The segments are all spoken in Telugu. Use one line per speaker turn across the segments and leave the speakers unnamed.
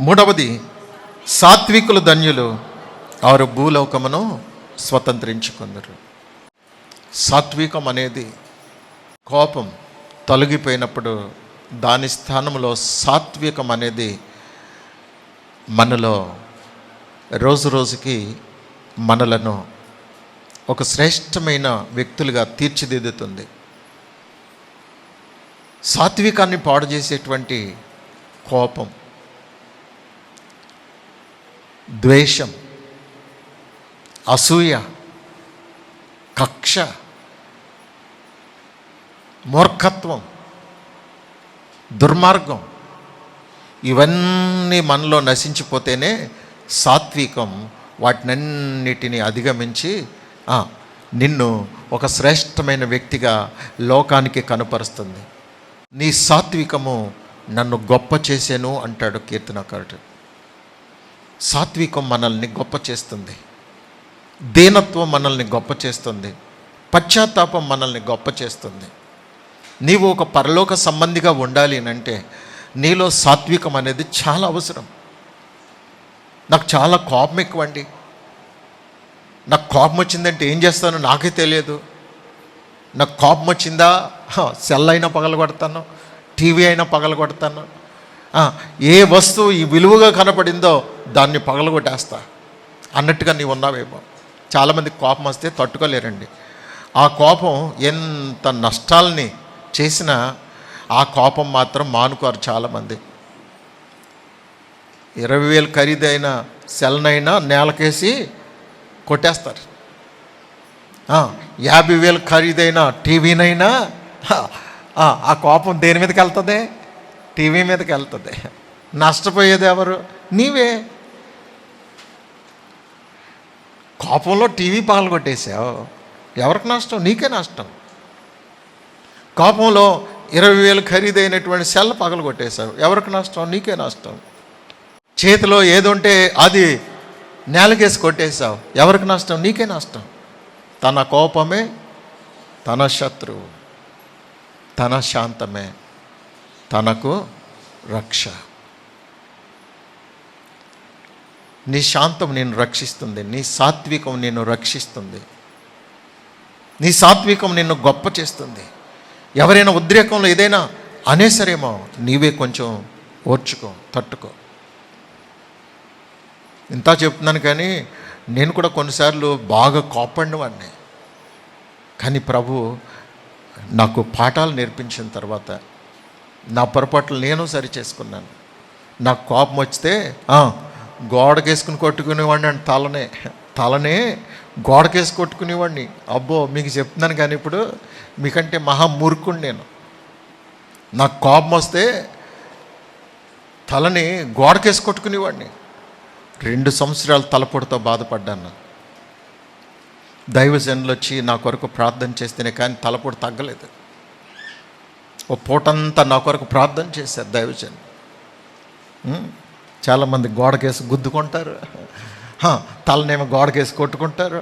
మూడవది సాత్వికులు ధన్యులు వారు భూలోకమును స్వతంత్రించుకుందరు. సాత్వికం అనేది కోపం తొలగిపోయినప్పుడు దాని స్థానంలో సాత్వికం అనేది మనలో రోజు రోజుకి మనలను ఒక శ్రేష్టమైన వ్యక్తులుగా తీర్చిదిద్దుతుంది. సాత్వికాన్ని పాడు చేసేటువంటి కోపం ద్వేషం అసూయ కక్ష మూర్ఖత్వం దుర్మార్గం ఇవన్నీ మనలో నశించిపోతేనే సాత్వికం. వాటినన్నిటిని అధిగమించి నిన్ను ఒక శ్రేష్టమైన వ్యక్తిగా లోకానికి కనపరుస్తుంది. నీ సాత్వికము నన్ను గొప్ప చేసాను అంటాడు కీర్తనకారుడు. సాత్వికం మనల్ని గొప్ప చేస్తుంది. దీనత్వం మనల్ని గొప్ప చేస్తుంది. పశ్చాత్తాపం మనల్ని గొప్ప చేస్తుంది. నీవు ఒక పరలోక సంబంధిగా ఉండాలి అని అంటే నీలో సాత్వికం అనేది చాలా అవసరం. నాకు చాలా కోపం ఎక్కువండి. నాకు కోపం వచ్చిందంటే ఏం చేస్తానో నాకే తెలియదు. నాకు కోపం వచ్చిందా? సెల్ అయినా పగలగొడతాను. టీవీ అయినా పగలగొడతాను. ఏ వస్తువు ఈ విలువగా కనపడిందో దాన్ని పగలగొట్టేస్తా. అన్నట్టుగా నీవు ఉన్నావేమో చాలామంది కోపం వస్తే తట్టుకోలేరండి. ఆ కోపం ఎంత నష్టాలని చేసినా ఆ కోపం మాత్రం మానుకోరు చాలామంది. ఇరవై వేలు ఖరీదైన సెల్నైనా నేలకేసి కొట్టేస్తారు. యాభై వేలు ఖరీదైన టీవీనైనా ఆ కోపం దేని మీదకి వెళ్తుంది టీవీ మీదకి వెళ్తుంది. నష్టపోయేది ఎవరు? నీవే. కోపంలో టీవీ పగలగొట్టేసావు ఎవరికి నష్టం? నీకే నష్టం. కోపంలో ఇరవై వేలు ఖరీదైనటువంటి సెల్ పగలగొట్టేశావు. ఎవరికి నష్టం? నీకే నష్టం. చేతిలో ఏదుంటే అది నేలకేసి కొట్టేశావు. ఎవరికి నష్టం? నీకే నష్టం. తన కోపమే తన శత్రువు. తన శాంతమే. తనకు రక్ష. నీ శాంతం నేను రక్షిస్తుంది నీ సాత్వికం నిన్ను రక్షిస్తుంది. నీ సాత్వికం నిన్ను గొప్ప చేస్తుంది. ఎవరైనా ఉద్రేకంలో ఏదైనా అనేసరేమో నీవే కొంచెం ఓర్చుకో తట్టుకో. ఇంత చెప్తున్నాను కానీ నేను కూడా కొన్నిసార్లు బాగా కోపడిన వాడిని. కానీ ప్రభు నాకు పాఠాలు నేర్పించిన తర్వాత నా పొరపాట్లు నేను సరి చేసుకున్నాను నాకు కోపం వస్తే గోడకేసుకుని కొట్టుకునేవాడిని అంటే తలనే. తలనే గోడకేసి కొట్టుకునేవాడిని. అబ్బో మీకు చెప్తున్నాను కానీ ఇప్పుడు మీకంటే మహా మూర్ఖుడు నేను. నాకు కోపం వస్తే తలని గోడకేసి కొట్టుకునేవాడిని. రెండు సంవత్సరాలు తలపొడితో బాధపడ్డాను దైవజనులు వచ్చి నా కొరకు ప్రార్థన చేస్తేనే కానీ తలపొడి తగ్గలేదు. ఓ పూటంతా నా కొరకు ప్రార్థన చేశారు దైవజన్ చాలామంది గోడకేసి గుద్దుకుంటారు. తలనేమో గోడకేసి కొట్టుకుంటారు.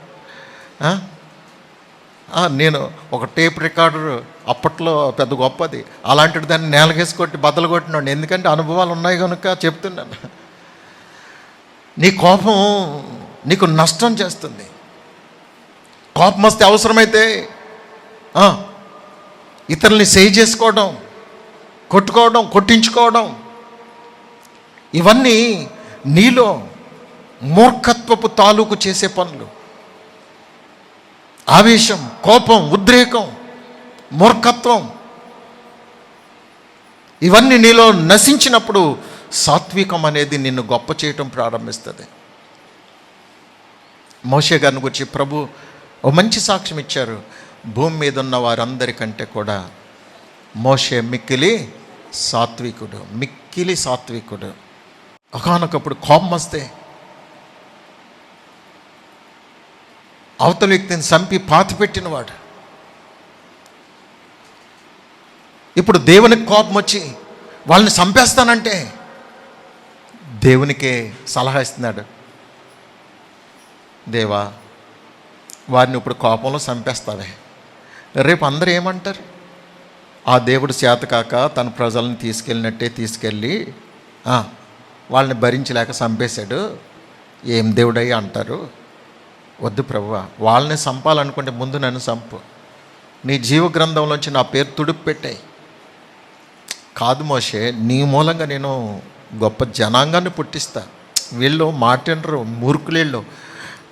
నేను ఒక టేప్ రికార్డర్ అప్పట్లో పెద్ద గొప్పది. అలాంటి దాన్ని నేలకేసి కొట్టి బద్దలు కొట్టినాడు ఎందుకంటే అనుభవాలు ఉన్నాయి కనుక చెప్తున్నాను. నీ కోపం నీకు నష్టం చేస్తుంది. కోపం వస్తే అవసరమైతే ఇతరుల్ని సేవ్ చేసుకోవడం కొట్టుకోవడం కొట్టించుకోవడం ఇవన్నీ నీలో మూర్ఖత్వపు తాలూకు చేసే పనులు. ఆవేశం కోపం ఉద్రేకం మూర్ఖత్వం ఇవన్నీ నీలో నశించినప్పుడు సాత్వికం అనేది నిన్ను గొప్ప చేయటం ప్రారంభిస్తుంది. మోషే గారిని గురించి ప్రభు ఓ మంచి సాక్ష్యం ఇచ్చారు. భూమి మీద ఉన్న వారందరికంటే కూడా మోషే మిక్కిలి సాత్వికుడు మిక్కిలి సాత్వికుడు. ఒకనొకప్పుడు కోపం వస్తే అవతల వ్యక్తిని చంపి పాతి పెట్టినవాడు. ఇప్పుడు దేవునికి కోపం వచ్చి వాళ్ళని చంపేస్తానంటే దేవునికే సలహా ఇస్తున్నాడు. దేవా వారిని ఇప్పుడు కోపంలో చంపేస్తావే. రేపు అందరూ ఏమంటారు? ఆ దేవుడు చేతకాక తన ప్రజలను తీసుకెళ్ళినట్టే తీసుకెళ్ళి వాళ్ళని భరించలేక చంపేశాడు. ఏం దేవుడయ్యా అంటారు? వద్దు ప్రభువ వాళ్ళని చంపాలనుకుంటే ముందు నన్ను చంపు. నీ జీవ గ్రంథంలోంచి నా పేరు తుడుపు పెట్టాయి. కాదు మోషే నీ మూలంగా నేను గొప్ప జనాంగాన్ని పుట్టిస్తా. వీళ్ళు మాటినరు మూర్ఖులేళ్ళు.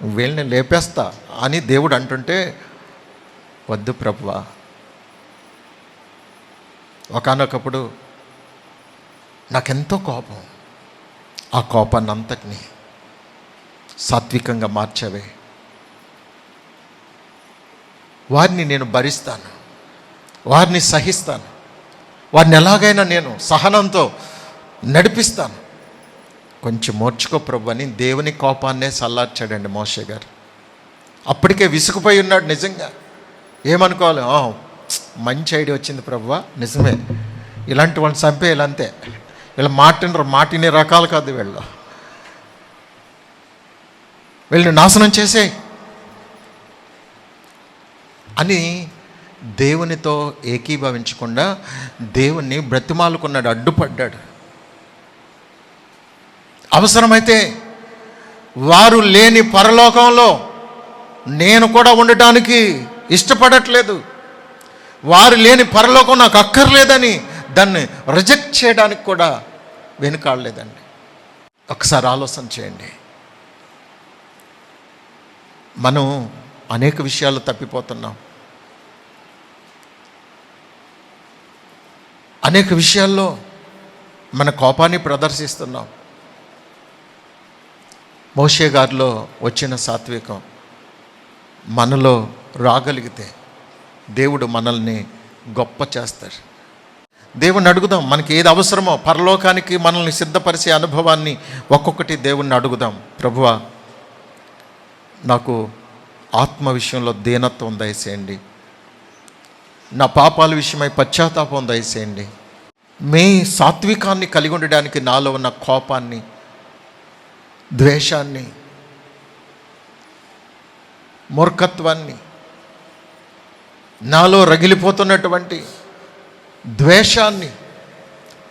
వీళ్ళని లేపేస్తా అని దేవుడు అంటుంటే వద్దు ప్రభువా. ఒకనొకప్పుడు నాకెంతో కోపం. ఆ కోపాన్ని అంతటిని సాత్వికంగా మార్చవే. వారిని నేను భరిస్తాను. వారిని సహిస్తాను. వారిని ఎలాగైనా నేను సహనంతో నడిపిస్తాను. కొంచెం మోర్చుకో ప్రభు అని దేవుని కోపాన్నే సల్లార్చాడండి మోషే గారు. అప్పటికే విసుగుపోయి ఉన్నాడు నిజంగా. ఏమనుకోవాలి? మంచి ఐడియా వచ్చింది ప్రభువా నిజమే. ఇలాంటి వాళ్ళని చంపేయాలి అంతే. వీళ్ళు మాటినరు మాటిని రకాలు కాదు వీళ్ళు. వీళ్ళని నాశనం చేసే అని దేవునితో ఏకీభవించకుండా దేవుణ్ణి బ్రతిమాలుకున్నాడు అడ్డుపడ్డాడు. అవసరమైతే వారు లేని పరలోకంలో నేను కూడా ఉండటానికి ఇష్టపడట్లేదు. వారు లేని పరలోకం నాకు అక్కర్లేదని దాన్ని రిజెక్ట్ చేయడానికి కూడా వెనుకాడలేదండి. ఒకసారి ఆలోచన చేయండి. మనం అనేక విషయాలు తప్పిపోతున్నాం. అనేక విషయాల్లో మన కోపాన్ని ప్రదర్శిస్తున్నాం. మోషే గారిలో వచ్చిన సాత్వికం మనలో రాగలిగితే దేవుడు మనల్ని గొప్ప చేస్తాడు. దేవుణ్ణి అడుగుదాం మనకి ఏది అవసరమో పరలోకానికి మనల్ని సిద్ధపరిచే అనుభవాన్ని ఒక్కొక్కటి దేవుణ్ణి అడుగుదాం. ప్రభువా నాకు ఆత్మ విషయంలో దీనత్వం దయచేయండి. నా పాపాల విషయమై పశ్చాత్తాపం దయచేయండి. మీ సాత్వికాన్ని కలిగి ఉండడానికి నాలో ఉన్న కోపాన్ని ద్వేషాన్ని మూర్ఖత్వాన్ని నాలో రగిలిపోతున్నటువంటి ద్వేషాన్ని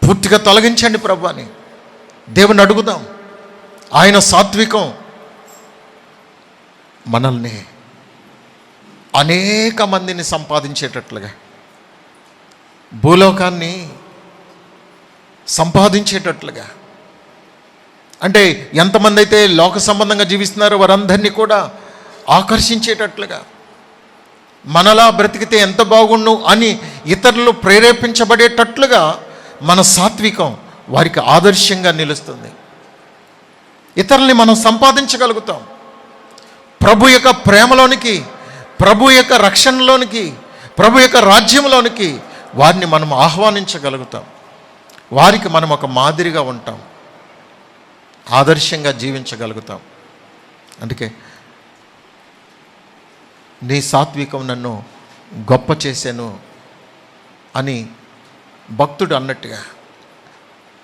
పూర్తిగా తొలగించండి ప్రభాని దేవుని అడుగుదాం. ఆయన సాత్వికం మనల్ని అనేక మందిని సంపాదించేటట్లుగా భూలోకాన్ని సంపాదించేటట్లుగా అంటే ఎంతమంది అయితే లోక సంబంధంగా జీవిస్తున్నారో వారందరినీ కూడా ఆకర్షించేటట్లుగా. మనలా బ్రతికితే ఎంత బాగుండు అని ఇతరులు ప్రేరేపించబడేటట్లుగా మన సాత్వికం వారికి ఆదర్శంగా నిలుస్తుంది. ఇతరుల్ని మనం సంపాదించగలుగుతాం. ప్రభు యొక్క ప్రేమలోనికి ప్రభు యొక్క రక్షణలోనికి ప్రభు యొక్క రాజ్యంలోనికి వారిని మనం ఆహ్వానించగలుగుతాం. వారికి మనం ఒక మాదిరిగా ఉంటాం. ఆదర్శంగా జీవించగలుగుతాం. అందుకే నీ సాత్వికం నన్ను గొప్ప చేశాను అని భక్తుడు అన్నట్టుగా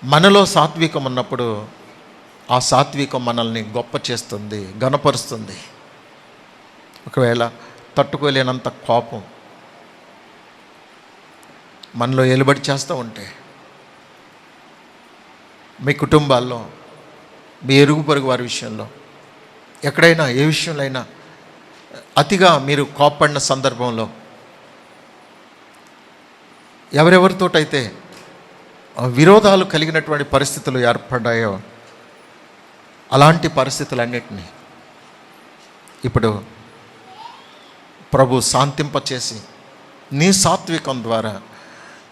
మనలో సాత్వికం ఉన్నప్పుడు ఆ సాత్వికం మనల్ని గొప్ప చేస్తుంది గనపరుస్తుంది ఒకవేళ తట్టుకోలేనంత కోపం మనలో ఎలుబడి చేస్తూ ఉంటే మీ కుటుంబాల్లో మీ ఎరుగు పొరుగు వారి విషయంలో ఎక్కడైనా ఏ విషయంలో అయినా అతిగా మీరు కోప్పడిన సందర్భంలో ఎవరెవరితోటైతే విరోధాలు కలిగినటువంటి పరిస్థితులు ఏర్పడ్డాయో అలాంటి పరిస్థితులన్నిటినీ ఇప్పుడు ప్రభు శాంతింపచేసి నీ సాత్వికం ద్వారా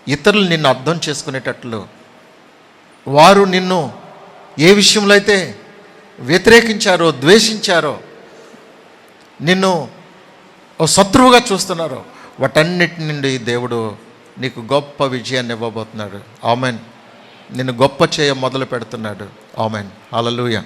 ఇతరులు నిన్ను అర్థం చేసుకునేటట్లు వారు నిన్ను ఏ విషయంలో అయితే వ్యతిరేకించారో ద్వేషించారో నిన్ను ఓ శత్రువుగా చూస్తున్నారు. వాటన్నిటి నుండి దేవుడు నీకు గొప్ప విజయాన్ని ఇవ్వబోతున్నాడు. ఆమెన్. నిన్ను గొప్ప చేయ మొదలు పెడుతున్నాడు. ఆమెన్. అలలుయ